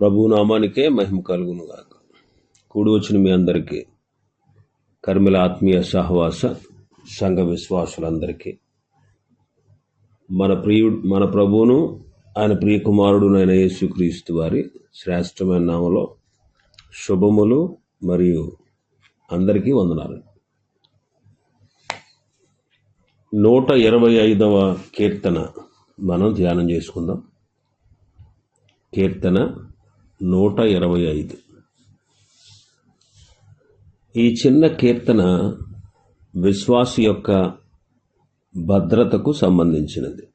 ప్రభు నామానికే మహిమ కలుగును గాక కూడి వచ్చిన మీ అందరికీ కర్మిల ఆత్మీయ సహవాస సంఘ విశ్వాసులందరికీ. మన ప్రియుడు మన ప్రభువును ఆయన ప్రియకుమారుడు యేసుక్రీస్తు వారి శ్రేష్టమైన నామలో శుభములు మరియు అందరికీ వందనాలు. నూట ఇరవై ఐదవ కీర్తన మనం ధ్యానం చేసుకుందాం. కీర్తన నూట ఇరవై ఐదు. ఈ చిన్న కీర్తన విశ్వాస యొక్క భద్రతకు సంబంధించినది.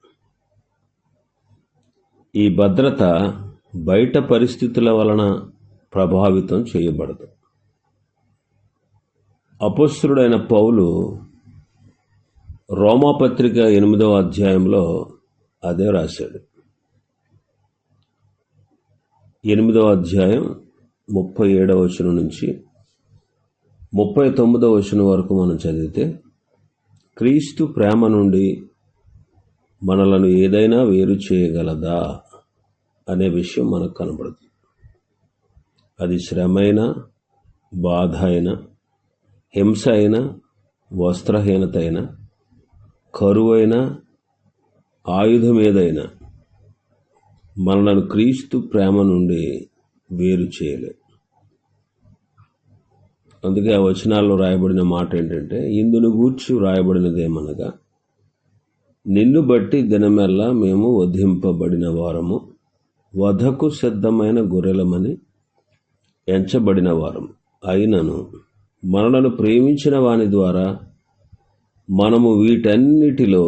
ఈ భద్రత బయట పరిస్థితుల వలన ప్రభావితం చేయబడదు. అపస్సురుడైన పౌలు రోమాపత్రిక ఎనిమిదవ అధ్యాయంలో అదే రాశాడు. ఎనిమిదవ అధ్యాయం ముప్పై ఏడవ వచనం నుంచి ముప్పై తొమ్మిదవ వచనం వరకు మనం చదివితే క్రీస్తు ప్రేమ నుండి మనలను ఏదైనా వేరు చేయగలదా అనే విషయం మనకు కనబడుతుంది. అది శ్రమైన బాధ అయినా హింస అయినా వస్త్రహీనత అయినా కరువైన ఆయుధం ఏదైనా మనలను క్రీస్తు ప్రేమ నుండి వేరు చేయలేదు అందుకే ఆ వచనాల్లో రాయబడిన మాట ఏంటంటే ఇందును గూర్చి రాయబడినదేమనగా నిన్ను బట్టి దినమెల్లా మేము వధింపబడిన వారము వధకు సిద్ధమైన గొర్రెలమని ఎంచబడిన వారము. అయినను మనలను ప్రేమించిన వాని ద్వారా మనము వీటన్నిటిలో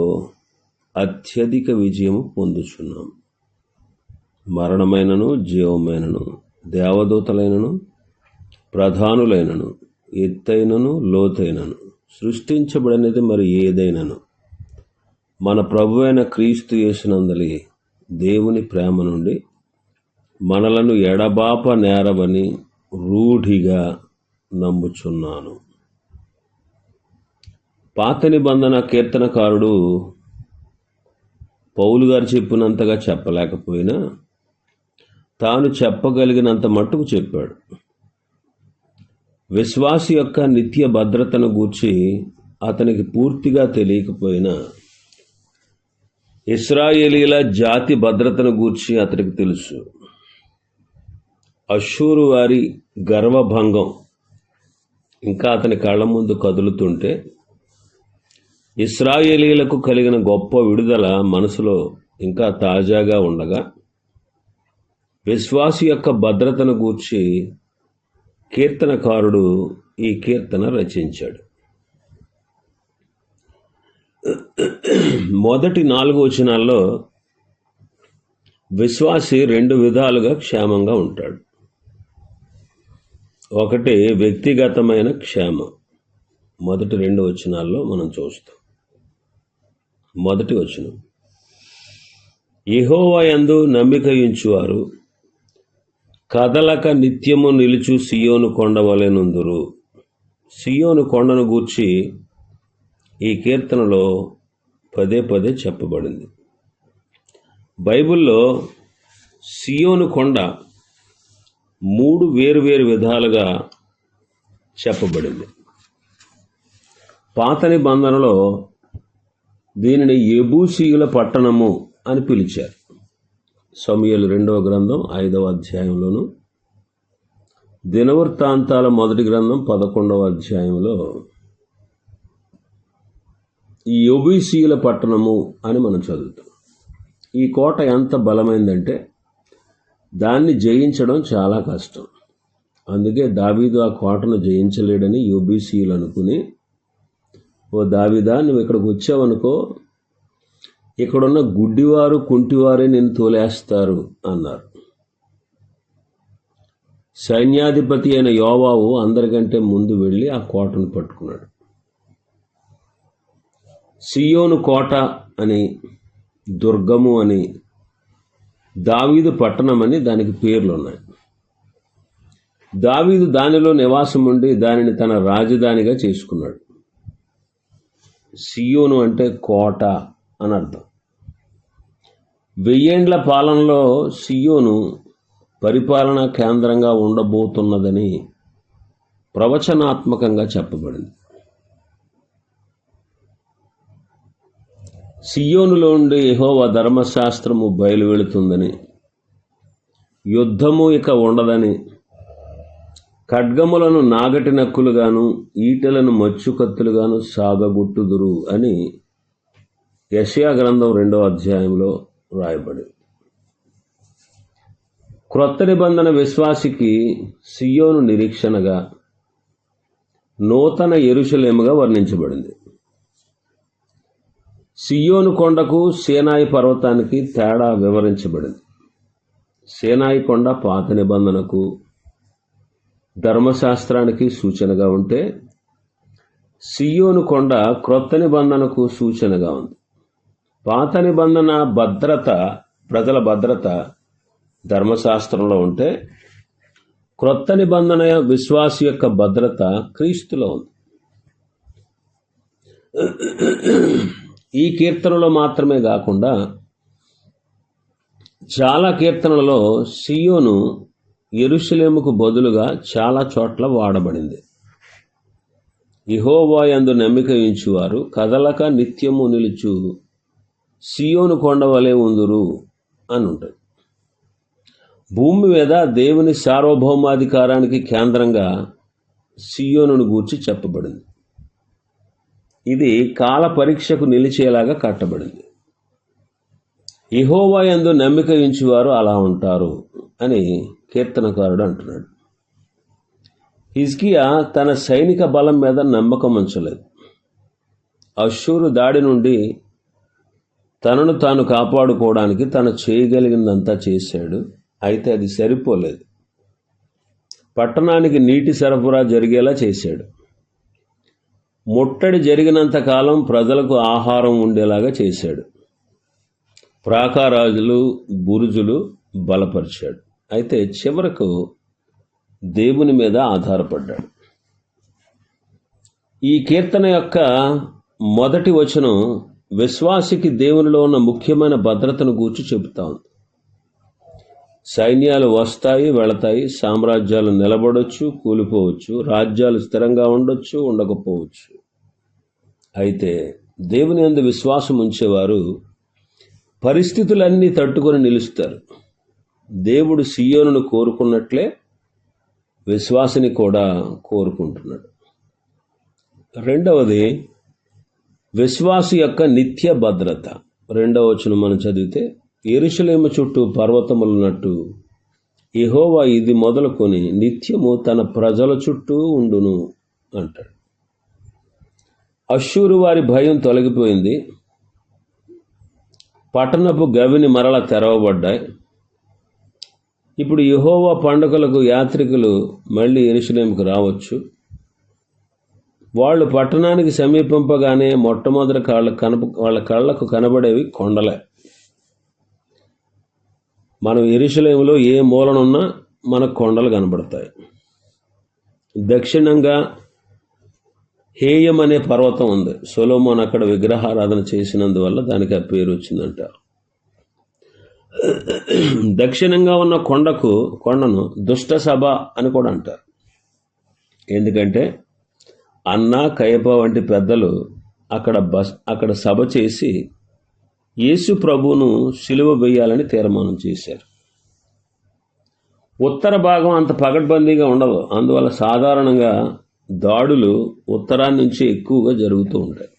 అత్యధిక విజయము పొందుచున్నాము మరణమైనను జీవమైనను దేవదూతలైనను ప్రధానులైనను ఎత్తైనను లోతైనను సృష్టించబడినది మరి ఏదైనను? మన ప్రభు అయిన క్రీస్తు చేసినందలి దేవుని ప్రేమ నుండి మనలను ఎడబాప నేరవని రూఢిగా నమ్ముచున్నాను. పాత నిబంధన కీర్తనకారుడు పౌలు గారు చెప్పినంతగా చెప్పలేకపోయినా తాను చెప్పగలిగినంత మట్టుకు చెప్పాడు. విశ్వాసి యొక్క నిత్య భద్రతను గూర్చి అతనికి పూర్తిగా తెలియకపోయినా ఇస్రాయేలీల జాతి భద్రతను గూర్చి అతనికి తెలుసు. అషూరు వారి గర్వభంగం ఇంకా అతని కళ్ళ ముందు కదులుతుంటే ఇస్రాయేలీలకు కలిగిన గొప్ప విడుదల మనసులో ఇంకా తాజాగా ఉండగా విశ్వాసి యొక్క భద్రతను గూర్చి కీర్తనకారుడు ఈ కీర్తన రచించాడు. మొదటి నాలుగు వచనాల్లో విశ్వాసి రెండు విధాలుగా క్షేమంగా ఉంటాడు. ఒకటి వ్యక్తిగతమైన క్షేమం. మొదటి రెండు వచనాల్లో మనం చూస్తాం. మొదటి వచనం. యెహోవాయందు నమ్మిక ఉంచువారు కదలక నిత్యము నిలుచు సియోను కొండ వలెనుందురు సియోను కొండను గూర్చి ఈ కీర్తనలో పదే పదే చెప్పబడింది. బైబిల్లో సియోను కొండ మూడు వేరు వేరు విధాలుగా చెప్పబడింది. పాత నిబంధనలో దీనిని ఎబూసీయుల పట్టణము అని పిలిచారు. సమయలు రెండవ గ్రంథం ఐదవ అధ్యాయంలోను. దినవృత్తాంతాల మొదటి గ్రంథం పదకొండవ అధ్యాయంలో ఈ ఒబీసీల పట్టణము అని మనం చదువుతాం. ఈ కోట ఎంత బలమైందంటే దాన్ని జయించడం చాలా కష్టం. అందుకే దావీదు ఆ కోటను జయించలేడని యూబీసీలు అనుకుని ఓ దావీదా నువ్వు ఇక్కడికి వచ్చావనుకో ఇక్కడున్న గుడ్డివారు కుంటివారే నేను తోలేస్తారు అన్నారు. సైన్యాధిపతి అయిన యోవావు అందరికంటే ముందు వెళ్ళి ఆ కోటను పట్టుకున్నాడు. సియోను కోట అని దుర్గము అని దావీదు పట్టణం అని దానికి పేర్లు ఉన్నాయి దావీదు దానిలో నివాసం ఉండి దానిని తన రాజధానిగా చేసుకున్నాడు. సియోను అంటే కోట. అని అర్థం. వెయ్యేండ్ల పాలనలో సియోను పరిపాలనా కేంద్రంగా ఉండబోతున్నదని ప్రవచనాత్మకంగా చెప్పబడింది. సియోనులో ఉండి యెహోవా ధర్మశాస్త్రము బయలువెళుతుందని యుద్ధము ఇక ఉండదని ఖడ్గములను నాగటి నక్కులుగాను ఈటలను మచ్చుకత్తులుగాను సాగగొట్టుదురు అని యషయా గ్రంథం రెండో అధ్యాయంలో రాయబడింది. క్రొత్త నిబంధన విశ్వాసికి సియోను నిరీక్షణగా నూతన ఎరుషలేముగా వర్ణించబడింది. సియోను కొండకు సేనాయి పర్వతానికి తేడా వివరించబడింది. సేనాయి కొండ పాత నిబంధనకు ధర్మశాస్త్రానికి సూచనగా ఉంటే సియోను కొండ క్రొత్త నిబంధనకు సూచనగా ఉంది. పాత నిబంధన భద్రత ప్రజల భద్రత ధర్మశాస్త్రంలో ఉంటే క్రొత్త నిబంధన విశ్వాస యొక్క భద్రత క్రీస్తులో ఉంది. ఈ కీర్తనలో మాత్రమే కాకుండా చాలా కీర్తనలలో సియోను ఎరుషలేముకు బదులుగా చాలా చోట్ల వాడబడింది. ఇహోవాయందు నమ్మిక ఉంచువారు కదలక నిత్యము నిలుచు సియోను కొండ వలె ఉందురు అని ఉంటుంది భూమి మీద దేవుని సార్వభౌమాధికారానికి కేంద్రంగా సియోనును గూర్చి చెప్పబడింది. ఇది కాల పరీక్షకు నిలిచేలాగా కట్టబడింది. ఇహోవా ఎందు నమ్మిక ఉంచువారు అలా ఉంటారు అని కీర్తనకారుడు అంటున్నాడు. హిజ్కియా తన సైనిక బలం మీద నమ్మకం ఉంచలేదు. అశూరు దాడి నుండి తనను తాను కాపాడుకోవడానికి తను చేయగలిగిందంతా చేశాడు. అయితే అది సరిపోలేదు. పట్టణానికి నీటి సరఫరా జరిగేలా చేశాడు. ముట్టడి జరిగినంత కాలం ప్రజలకు ఆహారం ఉండేలాగా చేశాడు. ప్రాకారాజులు బురుజులు బలపరిచాడు. అయితే చివరకు దేవుని మీద ఆధారపడ్డాడు. ఈ కీర్తన యొక్క మొదటి వచనం విశ్వాసికి దేవునిలో ఉన్న ముఖ్యమైన భద్రతను గూర్చి చెబుతా ఉంది. సైన్యాలు వస్తాయి వెళతాయి సామ్రాజ్యాలు నిలబడొచ్చు కూలిపోవచ్చు రాజ్యాలు స్థిరంగా ఉండొచ్చు ఉండకపోవచ్చు. అయితే దేవుని అందు విశ్వాసం ఉంచేవారు పరిస్థితులన్నీ తట్టుకొని నిలుస్తారు. దేవుడు సియోనును కోరుకున్నట్లే విశ్వాసిని కూడా కోరుకుంటున్నాడు. రెండవది విశ్వాసు యొక్క నిత్య భద్రత. రెండవ వచనం మనం చదివితే ఎరుషలేము చుట్టూ పర్వతములున్నట్టు ఇహోవా ఇది మొదలుకొని నిత్యము తన ప్రజల చుట్టూ ఉండును అంటాడు. అశ్షూరు వారి భయం తొలగిపోయింది. పట్టణపు గవిని మరల తెరవబడ్డాయి. ఇప్పుడు యహోవా పండుగలకు యాత్రికులు మళ్ళీ ఎరుషలేముకు రావచ్చు. వాళ్ళు పట్టణానికి సమీపింపగానే మొట్టమొదటి కాళ్ళ కనప వాళ్ళ కళ్ళకు కనబడేవి కొండలే. మనం ఎరుషలేములో ఏ మూలనున్నా మనకు కొండలు కనబడతాయి. దక్షిణంగా హేయం అనే పర్వతం ఉంది. సొలోమోన్ అక్కడ విగ్రహారాధన చేసినందువల్ల దానికి ఆ పేరు వచ్చిందంట. దక్షిణంగా ఉన్న కొండకు కొండను దుష్ట సభ అని కూడా అంటారు. ఎందుకంటే అన్న కయప వంటి పెద్దలు అక్కడ బస్ అక్కడ సభ చేసి యేసు ప్రభువును సిలువ వేయాలని తీర్మానం చేశారు. ఉత్తర భాగం అంత పగడ్బందీగా ఉండదు. అందువల్ల సాధారణంగా దాడులు ఉత్తరాన్ని నుంచి ఎక్కువగా జరుగుతూ ఉంటాయి.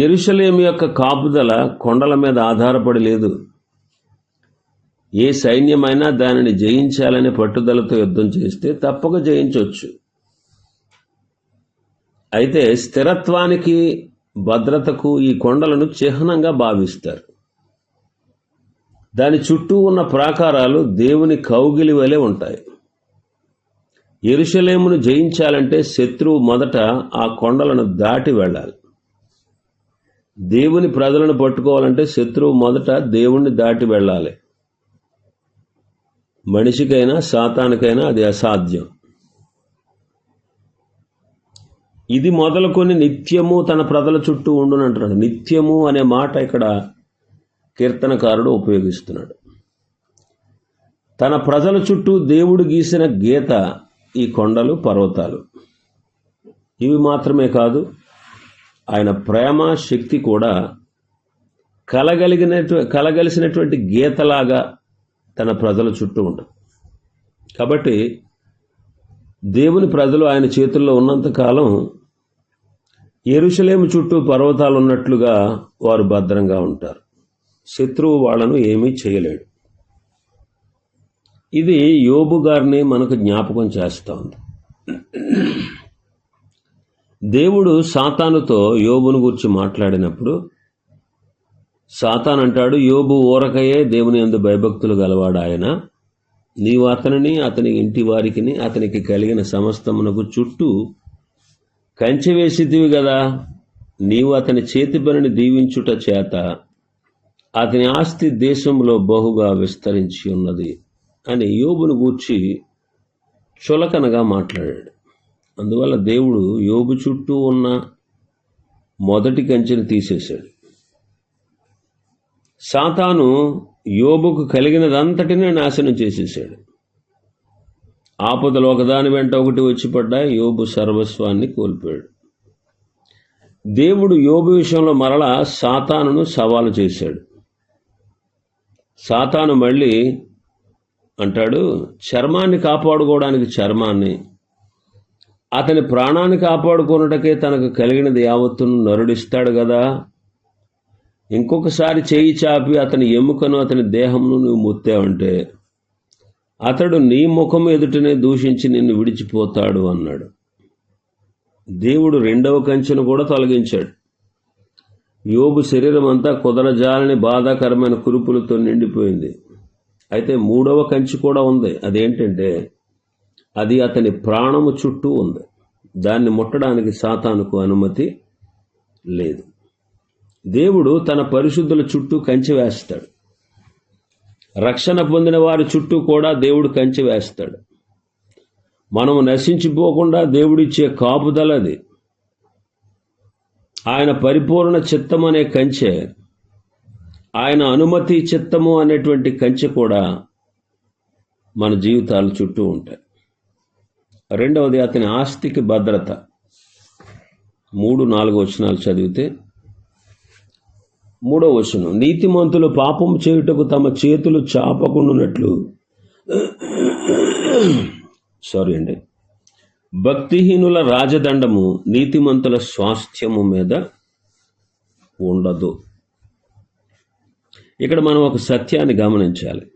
ఎరుషలేం యొక్క కాపుదల కొండల మీద ఆధారపడి లేదు. ఏ సైన్యమైనా దానిని జయించాలనే పట్టుదలతో యుద్ధం చేస్తే తప్పక జయించవచ్చు అయితే స్థిరత్వానికి భద్రతకు ఈ కొండలను చిహ్నంగా భావిస్తారు. దాని చుట్టూ ఉన్న ప్రాకారాలు దేవుని కౌగిలి వలె ఉంటాయి. ఎరుషలేమును జయించాలంటే శత్రువు మొదట ఆ కొండలను దాటి వెళ్ళాలి. దేవుని ప్రజలను పట్టుకోవాలంటే శత్రువు మొదట దేవుణ్ణి దాటి వెళ్ళాలి. మనిషికైనా సాతానికైనా అది అసాధ్యం. ఇది మొదలుకొని నిత్యము తన ప్రజల చుట్టూ ఉండునంటున్నాడు నిత్యము అనే మాట ఇక్కడ కీర్తనకారుడు ఉపయోగిస్తున్నాడు. తన ప్రజల చుట్టూ దేవుడు గీసిన గీత ఈ కొండలు పర్వతాలు. ఇవి మాత్రమే కాదు ఆయన ప్రేమ శక్తి కూడా కలగలిగిన కలగలిసినటువంటి గీతలాగా తన ప్రజల చుట్టూ ఉంటుంది కాబట్టి దేవుని ప్రజలు ఆయన చేతుల్లో ఉన్నంతకాలం ఎరుషలేము చుట్టూ పర్వతాలు ఉన్నట్లుగా వారు భద్రంగా ఉంటారు. శత్రువు వాళ్ళను ఏమీ చేయలేడు. ఇది యోబు గారిని మనకు జ్ఞాపకం చేస్తూ ఉంది దేవుడు సాతానుతో యోబును గురించి మాట్లాడినప్పుడు సాతాన్ అంటాడు యోబు ఊరకయే దేవుని ఎందు భయభక్తులు గలవాడు ఆయన. నీవు అతనిని అతని ఇంటి వారికిని అతనికి కలిగిన సమస్తమునకు చుట్టూ కంచె వేసిదివి కదా నీవు అతని చేతి పనిని దీవించుట చేత అతని ఆస్తి దేశంలో బహుగా విస్తరించి ఉన్నది అని యోబును గూర్చి చులకనగా మాట్లాడాడు. అందువల్ల దేవుడు యోబు చుట్టూ ఉన్న మొదటి కంచెని తీసేశాడు. సాతాను యోబుకు కలిగినదంతటినే నాశనం చేసేసాడు ఆపదలు ఒకదాని వెంట ఒకటి వచ్చి పడ్డా యోబు సర్వస్వాన్ని కోల్పోయాడు. దేవుడు యోబు విషయంలో మరలా సాతానును సవాలు చేశాడు. సాతాను మళ్ళీ అంటాడు చర్మాన్ని కాపాడుకోవడానికి చర్మాన్ని అతని ప్రాణాన్ని కాపాడుకున్నటకే తనకు కలిగినది యావత్తును నరుడిస్తాడు కదా ఇంకొకసారి చేయి చాపి అతని ఎముకను అతని దేహంను నువ్వు ముత్తావంటే అతడు నీ ముఖం ఎదుటనే దూషించి నిన్ను విడిచిపోతాడు అన్నాడు. దేవుడు రెండవ కంచెను కూడా తొలగించాడు. యోగు శరీరం అంతా కుదరజాలని బాధాకరమైన కురుపులతో నిండిపోయింది. అయితే మూడవ కంచి కూడా ఉంది. అదేంటంటే అది అతని ప్రాణము చుట్టూ ఉంది. దాన్ని ముట్టడానికి సాతానుకు అనుమతి లేదు. దేవుడు తన పరిశుద్ధుల చుట్టూ కంచె వేస్తాడు. రక్షణ పొందిన వారి చుట్టూ కూడా దేవుడు కంచె వేస్తాడు. మనము నశించిపోకుండా దేవుడిచ్చే కాపుదల అది. ఆయన పరిపూర్ణ చిత్తం అనే కంచె ఆయన అనుమతి చిత్తము అనేటువంటి కంచె కూడా మన జీవితాల చుట్టూ ఉంటాయి. రెండవది అతని ఆస్తికి భద్రత. మూడు నాలుగు వచనాలు చదివితే మూడో వచనం. నీతిమంతులు పాపం చేయుటకు తమ చేతులు చాపకుండునట్లు. సారీ అండి. భక్తిహీనుల రాజదండము నీతిమంతుల స్వాస్థ్యము మీద ఉండదు. ఇక్కడ మనం ఒక సత్యాన్ని గమనించాలి.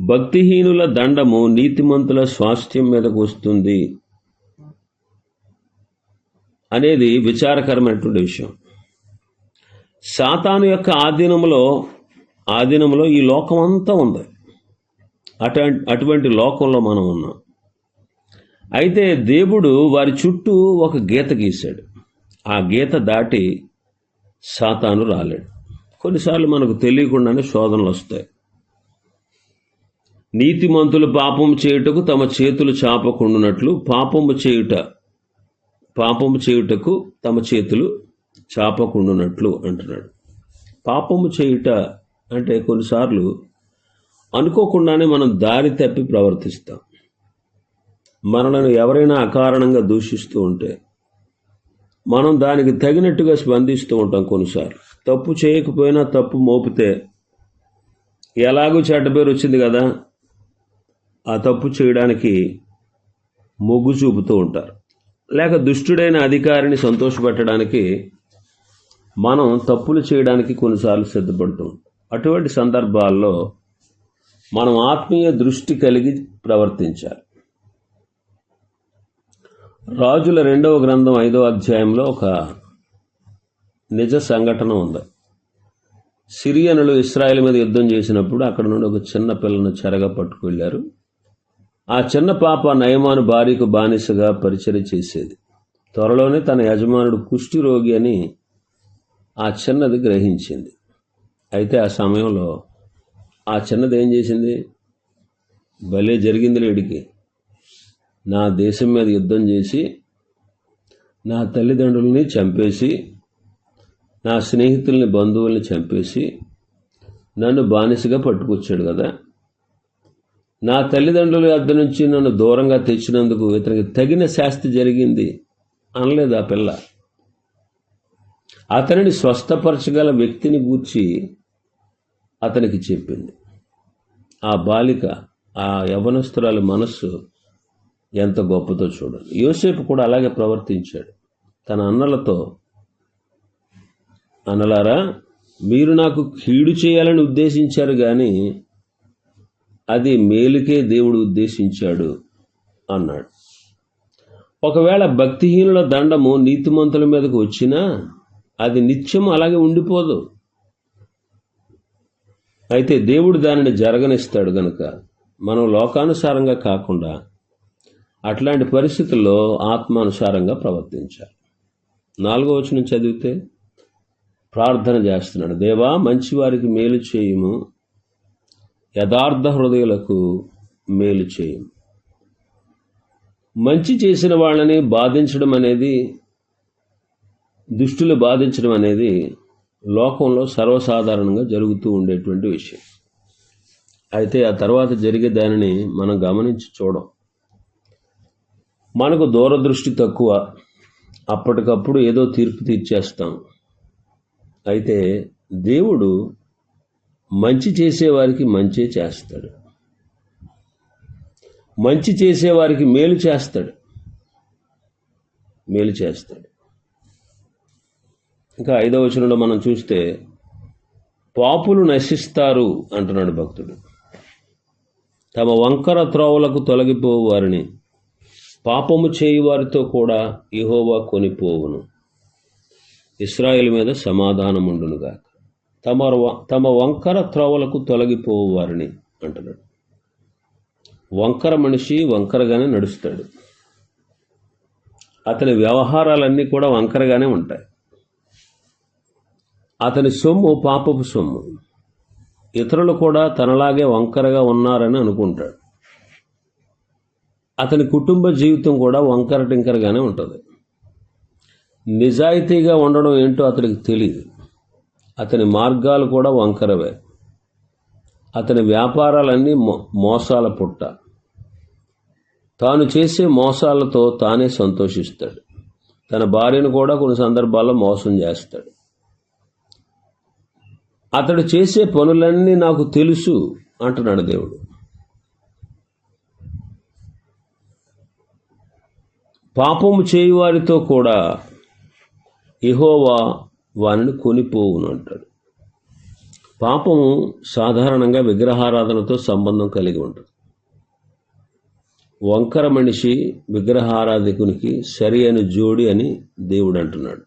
భక్తిహీనుల దండము నీతిమంతుల స్వాస్థ్యం మీదకు వస్తుంది అనేది విచారకరమైనటువంటి విషయం. సాతాను యొక్క ఆధీనంలో ఆధీనంలో ఈ లోకం అంతా ఉంది. అటువంటి అటువంటి లోకంలో మనం ఉన్నాం. అయితే దేవుడు వారి చుట్టూ ఒక గీత గీశాడు. ఆ గీత దాటి సాతాను రాలేడు. కొన్నిసార్లు మనకు తెలియకుండానే శోధనలు వస్తాయి. నీతిమంతులు పాపం చేయుటకు తమ చేతులు చాపకుండునట్లు పాపము చేయుట పాపము చేయుటకు తమ చేతులు చాపకుండునట్లు అంటున్నాడు. పాపము చేయుట అంటే కొన్నిసార్లు అనుకోకుండానే మనం దారి తప్పి ప్రవర్తిస్తాం. మనలను ఎవరైనా అకారణంగా దూషిస్తూ ఉంటే మనం దానికి తగినట్టుగా స్పందిస్తూ ఉంటాం కొన్నిసార్లు. తప్పు చేయకపోయినా తప్పు మోపితే ఎలాగూ చెడ్డ పేరు వచ్చింది కదా? ఆ తప్పు చేయడానికి మొగ్గు చూపుతూ ఉంటారు. లేక దుష్టుడైన అధికారిని సంతోషపెట్టడానికి మనం తప్పులు చేయడానికి కొన్నిసార్లు సిద్ధపడుతూ అటువంటి సందర్భాల్లో మనం ఆత్మీయ దృష్టి కలిగి ప్రవర్తించాలి. రాజుల రెండవ గ్రంథం ఐదవ అధ్యాయంలో ఒక నిజ సంఘటన ఉంది. సిరియనులు ఇస్రాయల్ మీద యుద్ధం చేసినప్పుడు అక్కడ నుండి ఒక చిన్న పిల్లను చెరగ పట్టుకెళ్ళారు ఆ చిన్న పాప నయమాను భార్యకు బానిసగా పరిచయం చేసేది. త్వరలోనే తన యజమానుడు కుష్టి రోగి అని ఆ చిన్నది గ్రహించింది. అయితే ఆ సమయంలో ఆ చిన్నది ఏం చేసింది? భలే జరిగింది లేడికి నా దేశం మీద యుద్ధం చేసి నా తల్లిదండ్రుల్ని చంపేసి నా స్నేహితుల్ని బంధువుల్ని చంపేసి నన్ను బానిసగా పట్టుకొచ్చాడు కదా. నా తల్లిదండ్రుల వద్ద నుంచి నన్ను దూరంగా తెచ్చినందుకు ఇతనికి తగిన శాస్తి జరిగింది అనలేదు ఆ పిల్ల. అతనిని స్వస్థపరచగల వ్యక్తిని గూర్చి అతనికి చెప్పింది. ఆ బాలిక ఆ యవనస్తురాలి మనస్సు ఎంత గొప్పతో చూడండి. యోసేపు కూడా అలాగే ప్రవర్తించాడు. తన అన్నలతో అన్నలారా మీరు నాకు కీడు చేయాలని ఉద్దేశించారు కానీ అది మేలుకే దేవుడు ఉద్దేశించాడు అన్నాడు. ఒకవేళ భక్తిహీనుల దండము నీతిమంతుల మీదకు వచ్చినా అది నిత్యం అలాగే ఉండిపోదు. అయితే దేవుడు దానిని జరగనిస్తాడు గనుక మనం లోకానుసారంగా కాకుండా అట్లాంటి పరిస్థితుల్లో ఆత్మానుసారంగా ప్రవర్తించాలి. నాలుగో వచనం చదివితే ప్రార్థన చేస్తున్నాడు. దేవా మంచివారికి మేలు చేయము. యథార్థ హృదయులకు మేలు చేయము. మంచి చేసిన వాళ్ళని బాధించడం అనేది దుష్టులు బాధించడం అనేది లోకంలో సర్వసాధారణంగా జరుగుతూ ఉండేటువంటి విషయం. అయితే ఆ తర్వాత జరిగే దానిని మనం గమనించి చూడం. మనకు దూరదృష్టి తక్కువ. అప్పటికప్పుడు ఏదో తీర్పు తీర్చేస్తాం. అయితే దేవుడు మంచి చేసేవారికి మంచే చేస్తాడు. మంచి చేసేవారికి మేలు చేస్తాడు. మేలు చేస్తాడు. ఇంకా ఐదవ వచనంలో మనం చూస్తే పాపులు నశిస్తారు అంటున్నాడు భక్తుడు. తమ వంకర త్రోవలకు తొలగిపోవు వారిని పాపము చేయి వారితో కూడా ఇహోవా కొనిపోవును. ఇస్రాయిల్ మీద సమాధానముండునుగా తమ తమ వంకర త్రోవలకు తొలగిపోవు వారిని అంటున్నాడు. వంకర మనిషి వంకరగానే నడుస్తాడు. అతని వ్యవహారాలన్నీ కూడా వంకరగానే ఉంటాయి. అతని సొమ్ము పాపపు సొమ్ము. ఇతరులు కూడా తనలాగే వంకరగా ఉన్నారని అనుకుంటాడు. అతని కుటుంబ జీవితం కూడా వంకర టింకరగానే ఉంటుంది. నిజాయితీగా ఉండడం ఏంటో అతనికి తెలియదు అతని మార్గాలు కూడా వంకరవే. అతని వ్యాపారాలన్నీ మో- మోసాల పుట్ట. తాను చేసే మోసాలతో తానే సంతోషిస్తాడు. తన భార్యను కూడా కొన్ని సందర్భాల్లో మోసం చేస్తాడు. అతడు చేసే పనులన్నీ నాకు తెలుసు అంటున్నాడు దేవుడు. పాపము చేయువారితో కూడా ఇహోవా వారిని కొనిపోవును అంటాడు. పాపము సాధారణంగా విగ్రహారాధనతో సంబంధం కలిగి ఉంటుంది. వంకర మనిషి విగ్రహారాధకునికి సరి అయిన జోడి అని దేవుడు అంటున్నాడు.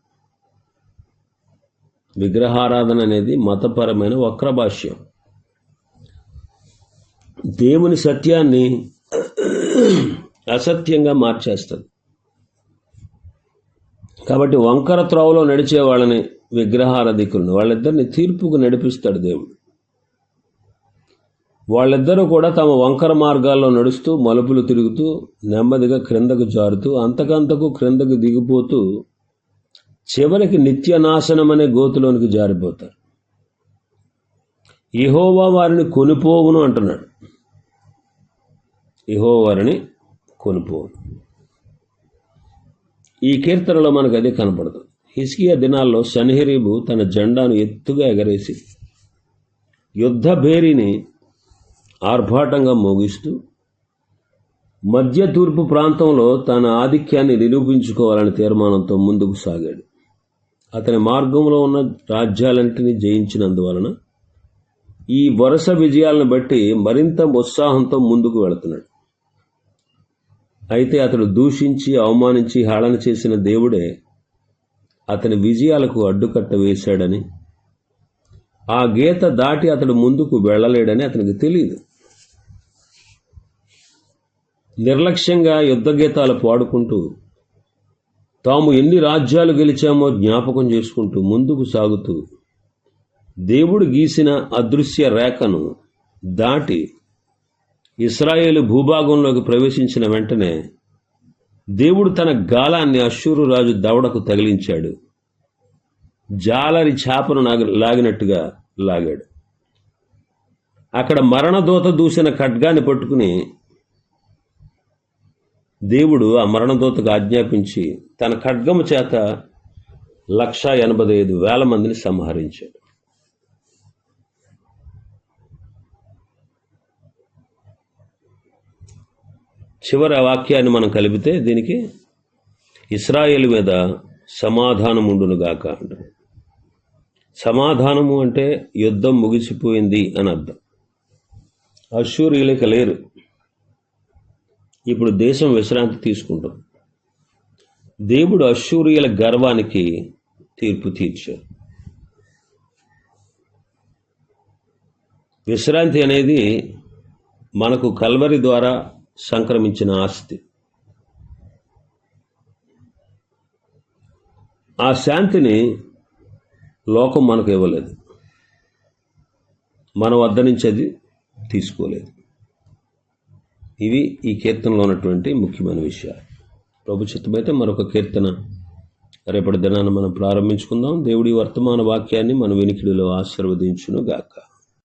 విగ్రహారాధన అనేది మతపరమైన వక్రభాష్యం. దేవుని సత్యాన్ని అసత్యంగా మార్చేస్తుంది. కాబట్టి వంకర త్రోవలో నడిచే వాళ్ళని విగ్రహారాధికులను వాళ్ళిద్దరిని తీర్పుకు నడిపిస్తాడు దేవుడు. వాళ్ళిద్దరూ కూడా తమ వంకర మార్గాల్లో నడుస్తూ మలుపులు తిరుగుతూ నెమ్మదిగా క్రిందకు జారుతూ అంతకంతకు క్రిందకు దిగిపోతూ చివరికి నిత్యనాశనం అనే గోతులోనికి జారిపోతారు. ఇహోవా వారిని కొనిపోవును అంటున్నాడు. ఇహోవా వారిని కొనిపోవును. ఈ కీర్తనలో మనకు అదే కనపడదు. హిస్కియా దినాల్లో సన్హెరీబు తన జెండాను ఎత్తుగా ఎగరేసి యుద్ధ భేరీని ఆర్భాటంగా మోగిస్తూ మధ్య తూర్పు ప్రాంతంలో తన ఆధిక్యాన్ని నిరూపించుకోవాలని తీర్మానంతో ముందుకు సాగాడు. అతని మార్గంలో ఉన్న రాజ్యాలన్నింటినీ జయించినందువలన ఈ వరుస విజయాలను బట్టి మరింత ఉత్సాహంతో ముందుకు వెళుతున్నాడు. అయితే అతడు దూషించి అవమానించి హేళన చేసిన దేవుడే అతని విజయాలకు అడ్డుకట్ట వేశాడని ఆ గీత దాటి అతడు ముందుకు వెళ్ళలేడని అతనికి తెలియదు నిర్లక్ష్యంగా యుద్ధ గీతాలు పాడుకుంటూ తాము ఎన్ని రాజ్యాలు గెలిచామో జ్ఞాపకం చేసుకుంటూ ముందుకు సాగుతూ దేవుడు గీసిన అదృశ్య రేఖను దాటి ఇస్రాయేలు భూభాగంలోకి ప్రవేశించిన వెంటనే దేవుడు తన గాలాన్ని అశ్షూరు రాజు దవడకు తగిలించాడు. జాలరి చేపను నాగ- లాగినట్టుగా లాగాడు. అక్కడ మరణదూత దూసిన ఖడ్గాన్ని పట్టుకుని దేవుడు ఆ మరణదూతకు ఆజ్ఞాపించి తన ఖడ్గము చేత లక్ష ఎనభై ఐదు వేల మందిని సంహరించాడు. చివరి వాక్యాన్ని మనం కలిపితే దీనికి ఇస్రాయేల్ మీద సమాధానం ఉండునుగాక అంటారు. సమాధానము అంటే యుద్ధం ముగిసిపోయింది అని అర్థం. అశూరియులక లేరు. ఇప్పుడు దేశం విశ్రాంతి తీసుకుంటాం. దేవుడు అశూరియల గర్వానికి తీర్పు తీర్చాడు. విశ్రాంతి అనేది మనకు కల్వరి ద్వారా సంక్రమించిన ఆస్తి. ఆ శాంతిని లోకం మనకు ఇవ్వలేదు. మన వద్ద నుంచి అది తీసుకోలేదు. ఇవి ఈ కీర్తనలో ఉన్నటువంటి ముఖ్యమైన విషయాలు. ప్రభు చిత్తమైతే మరొక కీర్తన. రేపటి దినాన్ని మనం ప్రారంభించుకుందాం. దేవుడి వర్తమాన వాక్యాన్ని మన వినికిడిలో ఆశీర్వదించును గాక